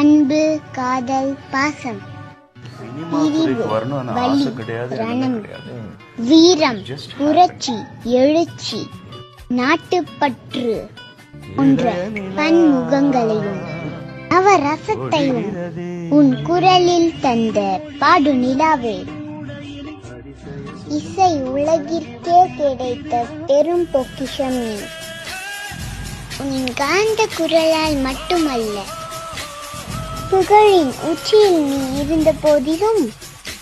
அன்பு காதல் பாசம். வீரம் புரட்சி எழுச்சி நாட்டுப்பற்று போன்ற பன்முகங்களையும் நவரசத்தையும் உன் குரலில் தந்த பாடு நிலாவே இசை உலகிற்கே கிடைத்த பெரும் பொக்கிஷம். நீ உன் காந்த குரலால் மட்டுமல்ல புகழின் உச்சியில் நீ இருந்த போதிலும்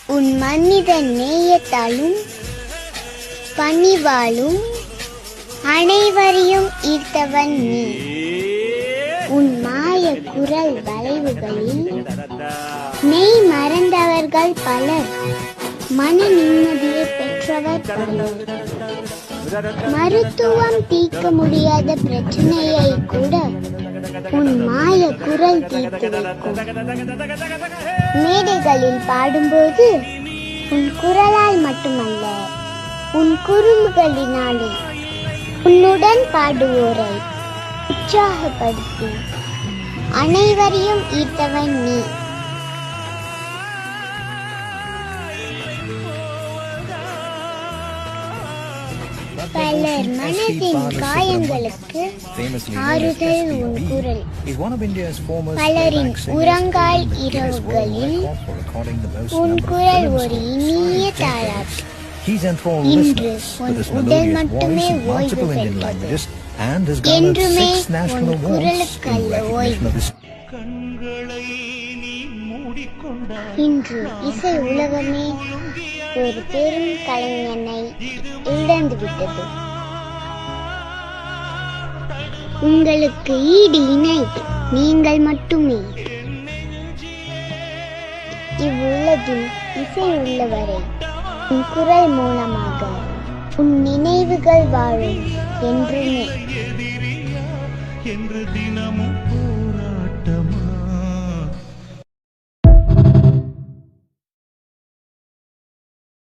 உன் மனித நேயத்தாலும் பணிவாலும் அனைவரையும் ஈர்த்தவன் நீ. உன் மாய குரல் வளைவுகளில் மெய் மறந்தவர்கள் பலர் மன நிம்மதியை பெற்றவர் பலர். மருத்துவம் தீர்க்க முடியாத பிரச்சனையை கூட குரல் தீர்த்து வைக்கும் மேடைகளில் பாடும்போது உன் குரலால் மட்டுமல்ல உன் குறும்புகளினாலே உன்னுடன் பாடுவோரை உற்சாகப்படுத்தி அனைவரையும் ஈர்த்தவன் நீ. பலர் மனதின் காயங்களுக்கு ஆறுதல் உன் குரல். பலரின் உறங்கால் இரவுகளில் உன் குரல் ஒரு இனிய தாளாட்டு இன்று உன் உடல் மட்டுமே ஓய்வு பெற்றது. என்றுமே உன் குரலுக்கல்ல ஓய்வு. இன்று இசை உலகமே ஒரு பெரும் கலைஞனை இழந்துவிட்டது. உங்களுக்கு ஈடு இணை. நீங்கள் மட்டுமே. இவ்வுலகில் இசை உள்ளவரை உன் குரல் மூலமாக உன் நினைவுகள் வாழும் என்றுமே. என்று தினமும் போராட்டமா?